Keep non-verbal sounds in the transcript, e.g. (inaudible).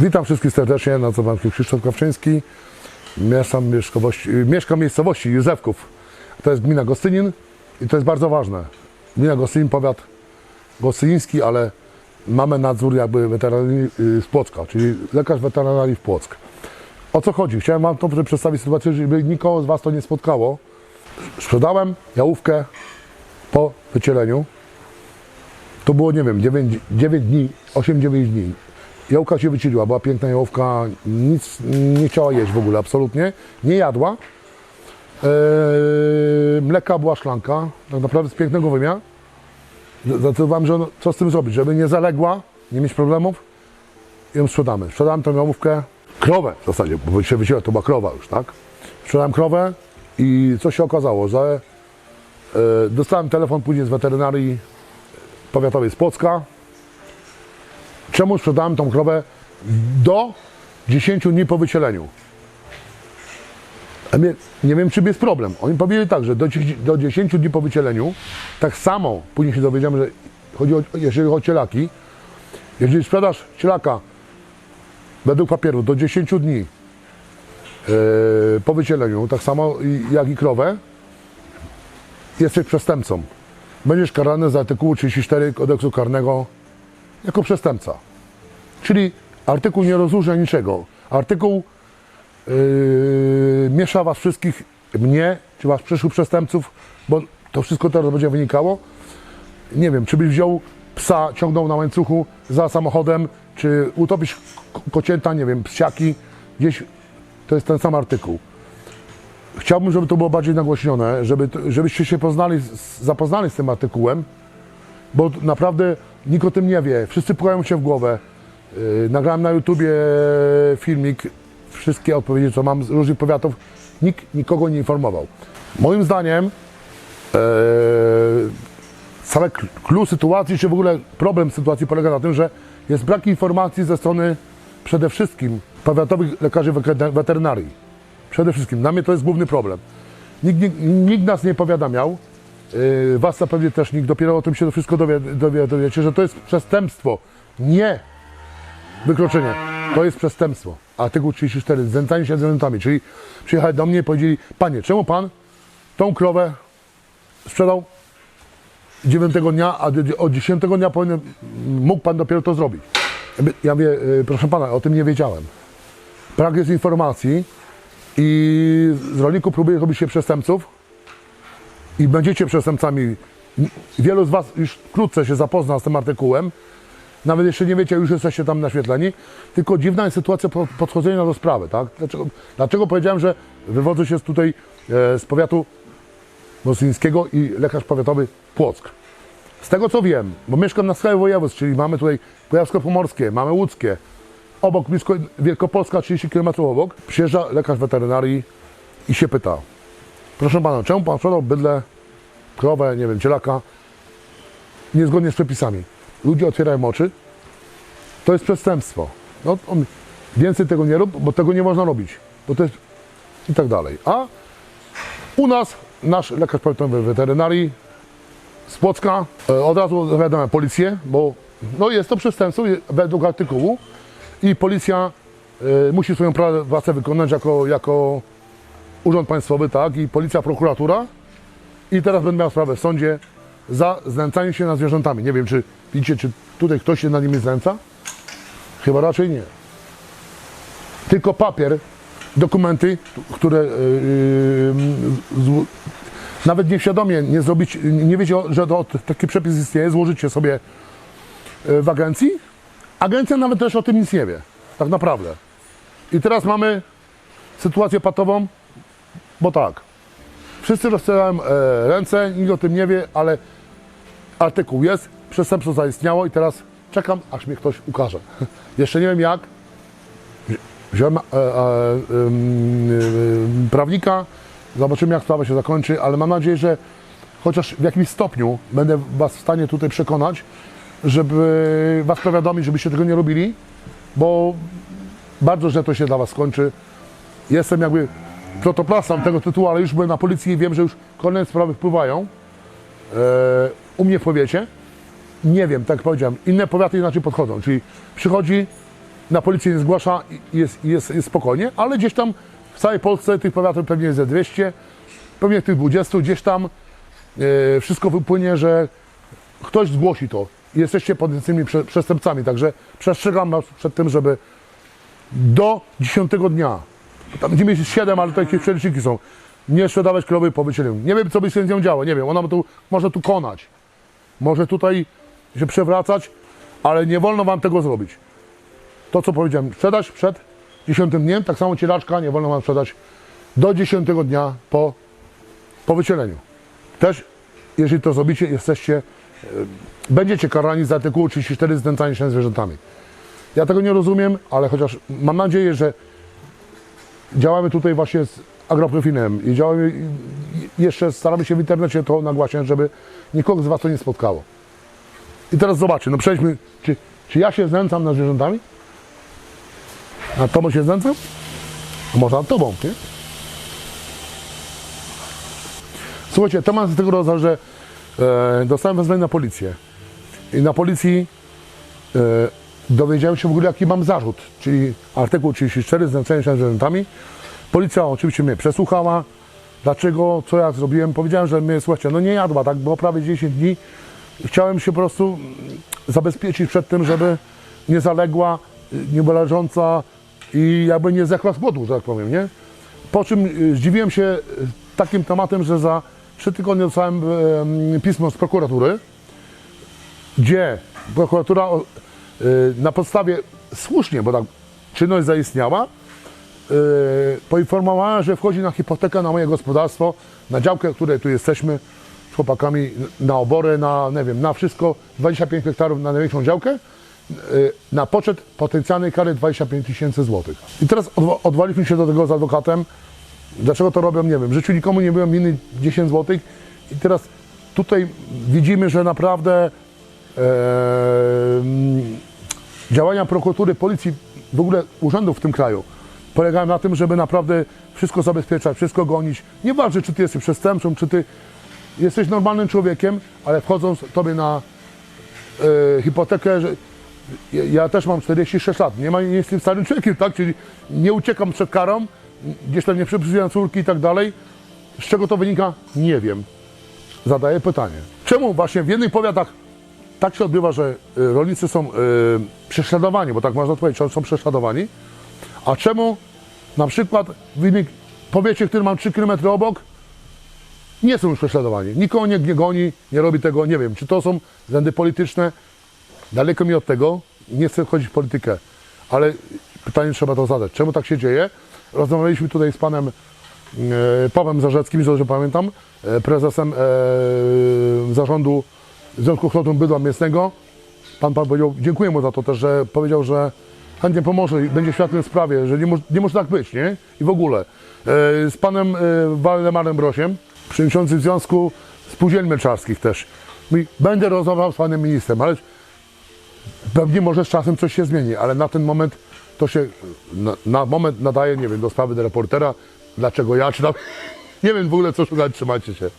Witam wszystkich serdecznie, nazywam się Krzysztof Kawczyński. Mieszkam, w miejscowości, mieszkam w miejscowości Józefków. To jest gmina Gostynin i to jest bardzo ważne. Gmina Gostynin, powiat gostyniński, ale mamy nadzór jakby weterynarii y, z Płocka, czyli lekarz weterynarii w Płock. O co chodzi? Chciałem Wam to przedstawić sytuację, żeby nikogo z Was to nie spotkało. Sprzedałem jałówkę po wycieleniu. To było, nie wiem, 9, 9 dni, 8-9 dni. Jałka się wycieliła, była piękna jałówka, nic nie chciała jeść w ogóle, absolutnie. Nie jadła. Eee, mleka była szklanka, tak naprawdę z pięknego wymia. Zdecydowałem, że no, co z tym zrobić, żeby nie zaległa, nie mieć problemów. I ją sprzedamy. Sprzedałem tą jałówkę, krowę w zasadzie, bo się wycięła, to była krowa już, tak? Sprzedałem krowę i co się okazało, że e, dostałem telefon później z weterynarii powiatowej z Płocka, czemu sprzedałem tą krowę do 10 dni po wycieleniu. Nie wiem, czym jest problem. Oni powiedzieli tak, że do, 10 do 10 dni po wycieleniu, tak samo później się dowiedziałem, że chodzi o, jeżeli chodzi o cielaki, jeżeli sprzedasz cielaka według papieru do 10 dni yy, po wycieleniu, tak samo jak i krowę, jesteś przestępcą. Będziesz karany za artykuł 34 kodeksu karnego jako przestępca. Czyli artykuł nie rozróżnia niczego. Artykuł yy, miesza was wszystkich, mnie, czy was przyszłych przestępców, bo to wszystko teraz będzie wynikało. Nie wiem, czy byś wziął psa, ciągnął na łańcuchu za samochodem, czy utopisz ko- kocięta, nie wiem, psiaki, gdzieś, to jest ten sam artykuł. Chciałbym, żeby to było bardziej nagłośnione, żeby, żebyście się poznali, zapoznali z tym artykułem, bo naprawdę nikt o tym nie wie. Wszyscy pchają się w głowę. Yy, nagrałem na YouTubie filmik, wszystkie odpowiedzi, co mam z różnych powiatów. Nikt nikogo nie informował. Moim zdaniem cały clue sytuacji, czy w ogóle problem sytuacji polega na tym, że jest brak informacji ze strony przede wszystkim powiatowych lekarzy weterynarii. Przede wszystkim. Dla mnie to jest główny problem. Nikt, nikt, nikt nas nie powiadamiał. Yy, was zapewne też nikt. Dopiero o tym się wszystko dowie, dowie, dowiecie, że to jest przestępstwo. Nie wykroczenie. To jest przestępstwo. Artykuł 34. Znęcanie się zwierzętami. Czyli przyjechali do mnie i powiedzieli, panie, czemu pan tą krowę sprzedał 9 dnia, a od 10 dnia powinien, mógł pan dopiero to zrobić. Ja mówię, yy, proszę pana, o tym nie wiedziałem. Brak jest informacji i z rolników próbuje robić się przestępców i będziecie przestępcami. Wielu z Was już wkrótce się zapozna z tym artykułem. Nawet jeszcze nie wiecie, już jesteście tam naświetleni. Tylko dziwna jest sytuacja po- podchodzenia do sprawy. Tak? Dlaczego, dlaczego powiedziałem, że wywodzę się tutaj e, z powiatu mostyńskiego i lekarz powiatowy Płock. Z tego co wiem, bo mieszkam na skraju województw, czyli mamy tutaj Kujawsko-Pomorskie, mamy Łódzkie, obok blisko Wielkopolska, 30 km obok, przyjeżdża lekarz weterynarii i się pyta, proszę pana, czemu pan sprzedał bydlę, krowę, nie wiem, cielaka, niezgodnie z przepisami? Ludzie otwierają oczy, to jest przestępstwo. No, on, więcej tego nie rób, bo tego nie można robić, bo to jest i tak dalej. A u nas nasz lekarz powiatowy weterynarii z Płocka e, od razu zawiadamia policję, bo no jest to przestępstwo według artykułu i policja e, musi swoją pra- pracę wykonać jako, jako urząd państwowy, tak, i policja, prokuratura. I teraz będę miał sprawę w sądzie za znęcanie się nad zwierzętami. Nie wiem, czy widzicie, czy tutaj ktoś się nad nimi znęca? Chyba raczej nie. Tylko papier, dokumenty, które yy, nawet nieświadomie nie zrobić, nie wiecie, że to, taki przepis istnieje, złożycie sobie yy, w agencji. Agencja nawet też o tym nic nie wie, tak naprawdę. I teraz mamy sytuację patową, bo tak, wszyscy e, ręce, nikt o tym nie wie, ale artykuł jest, przestępstwo zaistniało i teraz czekam, aż mnie ktoś ukaże. (laughs) Jeszcze nie wiem jak. Wzi- Wziąłem e, e, em, prawnika, zobaczymy jak sprawa się zakończy, ale mam nadzieję, że chociaż w jakimś stopniu będę Was w stanie tutaj przekonać, żeby Was powiadomić, żebyście tego nie robili, bo bardzo źle to się dla Was skończy. Jestem jakby protoplastem tego tytułu, ale już byłem na policji i wiem, że już kolejne sprawy wpływają. E, u mnie w powiecie. Nie wiem, tak powiedziałem, inne powiaty inaczej podchodzą, czyli przychodzi na policję nie zgłasza i jest, jest, jest spokojnie, ale gdzieś tam w całej Polsce tych powiatów pewnie jest ze 200, pewnie tych 20 gdzieś tam e, wszystko wypłynie, że ktoś zgłosi to i jesteście potencjalnymi prze, przestępcami, także przestrzegam was przed tym, żeby do 10 dnia, tam będziemy mieć 7, ale to jakieś przeliczniki są, nie sprzedawać krowy po wycieleniu. Nie wiem, co by się z nią działo, nie wiem, ona tu, może tu konać, może tutaj się przewracać, ale nie wolno wam tego zrobić. To, co powiedziałem, sprzedać przed 10 dniem, tak samo cielaczka nie wolno wam sprzedać do 10 dnia po, po wycieleniu. Też, jeżeli to zrobicie, jesteście, e, będziecie karani za artykuł 34 znęcanie się zwierzętami. Ja tego nie rozumiem, ale chociaż mam nadzieję, że działamy tutaj właśnie z agroprofinem i działamy, jeszcze staramy się w internecie to nagłaśniać, żeby nikogo z Was to nie spotkało. I teraz zobaczcie, no przejdźmy, czy, czy ja się znęcam nad zwierzętami? Nad Tobą się znęcam? A może nad Tobą, nie? Słuchajcie, temat jest tego rodzaju, że e, dostałem wezwanie na policję. I na policji e, dowiedziałem się w ogóle, jaki mam zarzut, czyli artykuł 34, znęcanie się nad zwierzętami. Policja oczywiście mnie przesłuchała. Dlaczego, co ja zrobiłem? Powiedziałem, że mnie, słuchajcie, no nie jadła, tak było prawie 10 dni. Chciałem się po prostu zabezpieczyć przed tym, żeby nie zaległa, y, nie była leżąca i jakby nie zdechła z głodu, że tak powiem, nie? Po czym y, zdziwiłem się y, takim tematem, że za trzy tygodnie dostałem em, pismo z prokuratury, gdzie prokuratura na podstawie słusznie, bo tak czynność zaistniała, y, poinformowała, że wchodzi na hipotekę na moje gospodarstwo, na działkę, której tu jesteśmy z chłopakami, na obory, na nie wiem, na wszystko, 25 hektarów na największą działkę, y, na poczet potencjalnej kary 25 tysięcy złotych. I teraz odwa- odwaliliśmy się do tego z adwokatem. Dlaczego to robią, nie wiem. W życiu nikomu nie byłem winny 10 złotych i teraz tutaj widzimy, że naprawdę działania prokuratury, policji, w ogóle urzędów w tym kraju polegają na tym, żeby naprawdę wszystko zabezpieczać, wszystko gonić. Nieważne, czy ty jesteś przestępcą, czy ty jesteś normalnym człowiekiem, ale wchodząc tobie na e, hipotekę, że ja, ja też mam 46 lat, nie, ma, nie jestem starym człowiekiem, tak? Czyli nie uciekam przed karą, gdzieś tam nie przeprzyzywam córki i tak dalej. Z czego to wynika? Nie wiem. Zadaję pytanie. Czemu właśnie w jednych powiatach tak się odbywa, że y, rolnicy są y, prześladowani, bo tak można powiedzieć, są prześladowani, a czemu na przykład w powiecie, który mam 3 km obok, nie są już prześladowani. Nikogo nie, nie goni, nie robi tego, nie wiem, czy to są względy polityczne. Daleko mi od tego, nie chcę wchodzić w politykę, ale pytanie trzeba to zadać. Czemu tak się dzieje? Rozmawialiśmy tutaj z panem e, Pawłem Zarzeckim, dobrze pamiętam, e, prezesem e, zarządu Związku Flotą Bydła Mięsnego. Pan Pan powiedział, dziękuję mu za to też, że powiedział, że chętnie pomoże i będzie świadkiem w sprawie, że nie, mo- nie może tak być, nie? I w ogóle. E, z panem e, Waldemarem Brosiem, przewodniczącym Związku Spółdzielni Mleczarskich też. Mówi, będę rozmawiał z panem ministrem, ale pewnie może z czasem coś się zmieni, ale na ten moment to się, na, na moment nadaje, nie wiem, do sprawy do reportera, dlaczego ja, czy (laughs) nie wiem w ogóle co szukać, trzymajcie się.